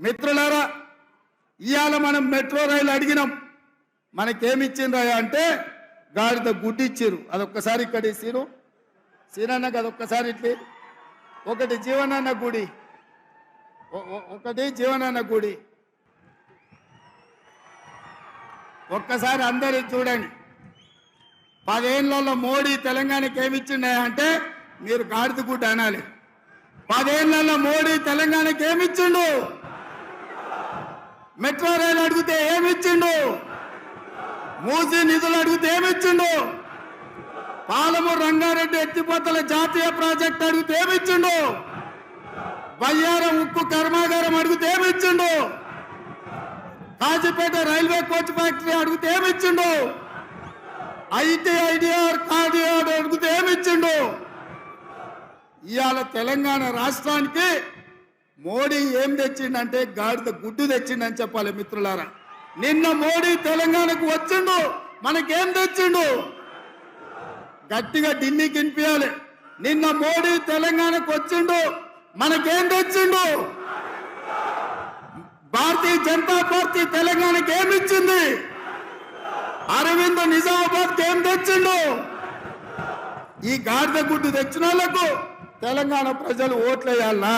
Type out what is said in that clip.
మిత్రులారా ఇవాళ మనం మెట్రో రైలు అడిగినాం. మనకేమిచ్చిండ్రా అంటే గాడిద గుడ్డి అదొక్కసారి ఇక్కడ ఇచ్చిరు సీనన్నకు అదొక్కసారి ఇట్లి. ఒకటి జీవనాన్న గుడి. ఒకటి జీవనాన్న గుడి. ఒక్కసారి అందరి చూడండి. పదేళ్ళలో మోడీ తెలంగాణకి ఏమిచ్చిండే అంటే మీరు గాడిద గుడ్డ అనాలి. పదేళ్ళలో మోడీ తెలంగాణకి ఏమిచ్చిండు? మెట్రో రైలు అడిగితే ఏమిచ్చిండు? మూసీ నిధులు అడిగితే ఏమిచ్చిండు? పాలమూరు రంగారెడ్డి ఎత్తిపోతల జాతీయ ప్రాజెక్ట్ అడిగితే ఏమిచ్చిండు? బయ్యారం ఉక్కు కర్మాగారం అడిగితే ఏమిచ్చిండు? కాజీపేట రైల్వే కోచ్ ఫ్యాక్టరీ అడిగితే ఏమిచ్చిండు? ఐటీ ఐడిఆర్ కార్డిఆర్ అడిగితే ఏమిచ్చిండు? ఇవాళ తెలంగాణ రాష్ట్రానికి మోడీ ఏం తెచ్చిండంటే గాడిద గుడ్డు తెచ్చిండని చెప్పాలి మిత్రులారా. నిన్న మోడీ తెలంగాణకు వచ్చిండు మనకేం తెచ్చిండు? గట్టిగా ఢిల్లీకి వినిపించాలి నిన్న మోడీ తెలంగాణకు వచ్చిండు మనకేం తెచ్చిండు? భారతీయ జనతా పార్టీ తెలంగాణకి ఏమి ఇచ్చింది? అరవింద్ నిజామాబాద్ ఏం తెచ్చిండు? ఈ గాడిద గుడ్డు తెచ్చిన వాళ్ళకు తెలంగాణ ప్రజలు ఓట్లేయాలనా?